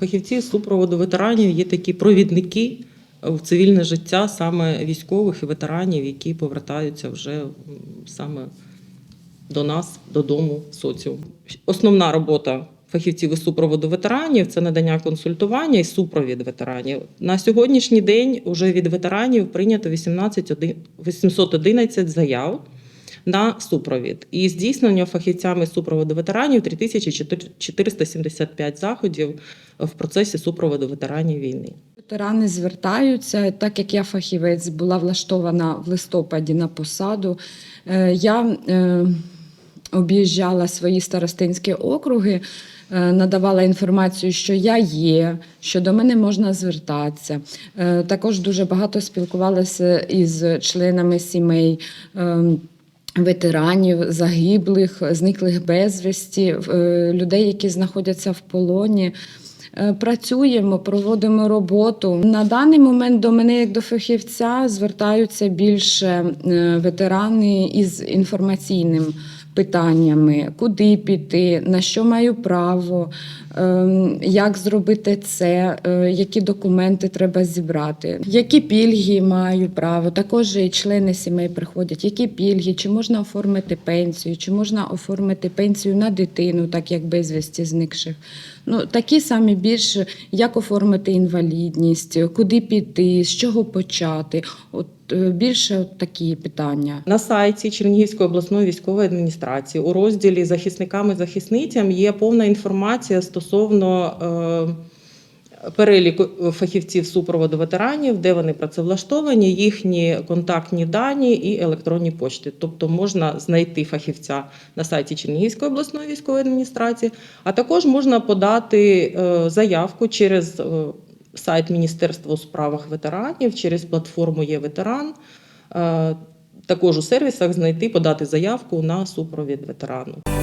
фахівці з супроводу ветеранів є такі провідники в цивільне життя саме військових і ветеранів, які повертаються вже саме до нас, додому, в соціум. Основна робота фахівців із супроводу ветеранів це надання консультування і супровід ветеранів. На сьогоднішній день уже від ветеранів прийнято 18 оди- 811 заяв на супровід. І здійснення фахівцями супроводу ветеранів 3475 заходів в процесі супроводу ветеранів війни. Ветерани звертаються, так як я фахівець була влаштована в листопаді на посаду. е, Я е, об'їжджала свої старостинські округи, е, надавала інформацію, що я є, що до мене можна звертатися. Також дуже багато спілкувалася із членами сімей. Ветеранів, загиблих, зниклих безвісті, е, людей, які знаходяться в полоні. Е, Працюємо, проводимо роботу. На даний момент до мене, як до фахівця, звертаються більше е, ветерани із інформаційним питаннями, куди піти, на що маю право, ем, як зробити це, е, які документи треба зібрати, які пільги маю право. Також і члени сімей приходять, які пільги, чи можна оформити пенсію, чи можна оформити пенсію на дитину, так як безвісті зникших. Ну, такі самі більше, як оформити інвалідність, куди піти, з чого почати. От більше от такі питання. На сайті Чернігівської обласної військової адміністрації у розділі захисникам і захисницям є повна інформація стосовно е, переліку фахівців супроводу ветеранів, де вони працевлаштовані, їхні контактні дані і електронні почти. Тобто можна знайти фахівця на сайті Чернігівської обласної військової адміністрації, а також можна подати е, заявку через е, сайт Міністерства у справах ветеранів, через платформу є ветеран. Е, Також у сервісах знайти, подати заявку на супровід ветерану.